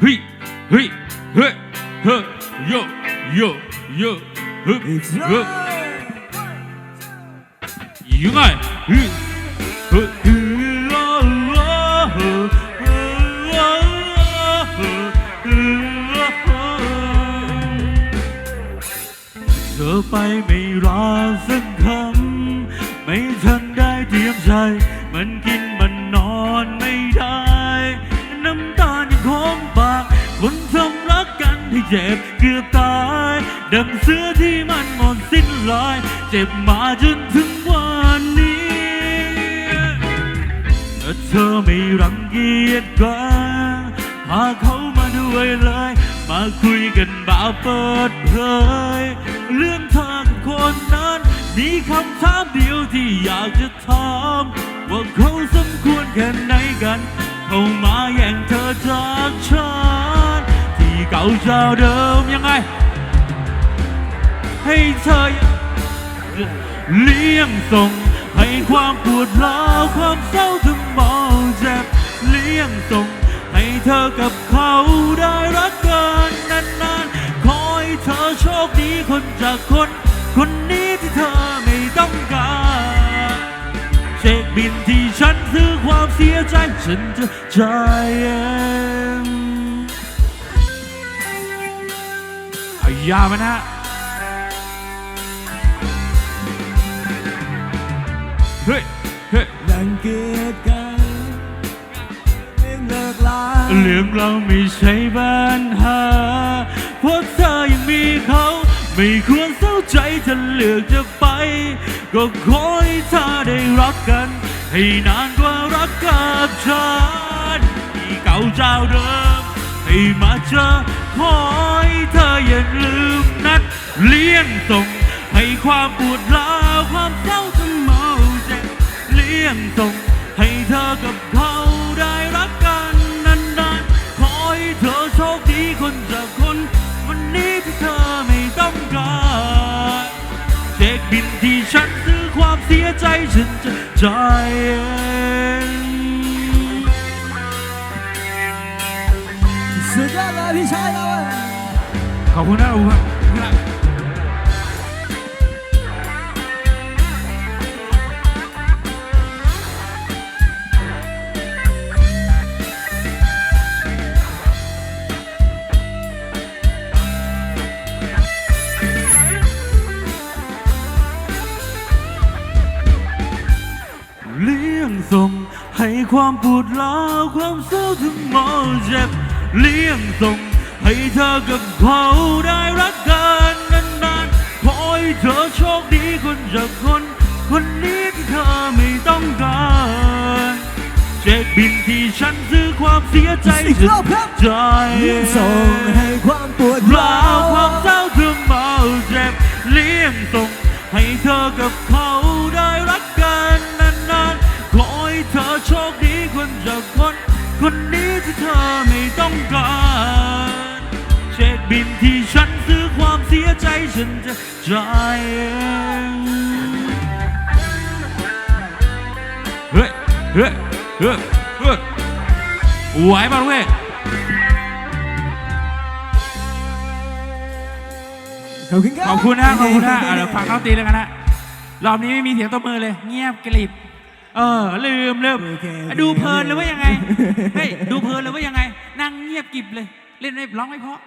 เฮ้ยเฮ้ยเฮ้ยเฮ้ยโยโยโยเฮ้ย It's เฮ้ย right. ยังไงเฮ้ยเฮ้ยเฮ้ยลาลาเฮ้ยเฮ้ยลาเฮ้ยเฮ้ยลาเธอไปไม่รอสักคำไม่ทันได้เตรียมใจ เจ็บเกือบตาย ดังเสื้อที่มันหมดสิ้นลายเจ็บมาจนถึงวันนี้แต่เธอไม่รังเกียจกันพาเขามาด้วยเลย มาคุยกันแบบเปิดเผยเรื่องเธอกับคนนั้น มีคำถามเดียวที่อยากจะถามว่าเขาสมควรแค่ไหนกัน เข้ามาแย่งเธอจากฉัน เก่าเจ้าเดิมยังไง ให้เธอเลี้ยงส่ง ให้ความปวดร้าวความเศร้าถึงเมาเจ็บเลี้ยงส่ง ให้เธอกับเขาได้รักกันนานๆขอให้เธอโชคดีคนจากคน คนนี้ที่เธอไม่ต้องการเช็คบินที่ฉันซื้อความเสียใจ ฉันจะจ่ายเอง อายาวมานะฮะเฮ้ยเฮ้ยรังเกียจกันไม่เลิกลาเรื่องเราไม่ใช่ปัญหาเพราะเธอยังมีเขาไม่ควรเศร้าใจจะเลือกจะไป ก็ขอให้เธอได้รักกัน ให้นานกว่ารักกับฉันที่เก่าเจ้าเดิมให้มาเจอขอ เธออย่าลืมนัดเลี้ยงส่ง ให้ความปวดร้าวความเศร้าทั้งเมาเจ็บเลี้ยงส่ง ให้เธอกับเขาได้รักกันนานๆขอให้เธอโชคดีคนจากคน วันนี้ที่เธอไม่ต้องการเช็คบินที่ฉันซื้อความเสียใจฉันจะจ่ายเองสุดยอดเลยพี่ชายเรา ขอบคุณนะอบคุณครับเลี้ยงส่งให้ความปวดร้าวความเศร้าถึงเมาเจ็บเลี้ยงส่ง ให้เธอกับเขาได้รักกันนานๆขอให้เธอโชคดีคนจากคนคนนี้ที่เธอไม่ต้องการเช็คบินที่ฉันซื้อความเสียใจอีกรอบครับใจเลี้ยงส่งให้ความปวดร้าร้าววความเศร้าถึงเมาเจ็บเลี้ยงส่ง ให้เธอกับเขาได้รักกันนานๆขอให้เธอโชคดีคนจากคน คนนี้ที่เธอไม่ต้องการเช็ค บินที่ฉันซื้อความเสียใจฉันจะจ่ายเองเฮ้ยเฮ้ยเฮ้ยเฮ้ยไหวป่ะลูกเว้ยขอบคุณครับขอบคุณนะขอบคุณนะอะเดี๋ยวฟังเขาตีแล้วกันนะรอบนี้ไม่มีเสียงตบมือเลย เงียบกริบเออ ลืมลืมโอเคโอคดูเพลินเลยว่ายังไงเฮ้ยดูเพลินเลยว่ายังไง นั่งเงียบกริบเลย เล่นไม่ร้องไม่เพราะ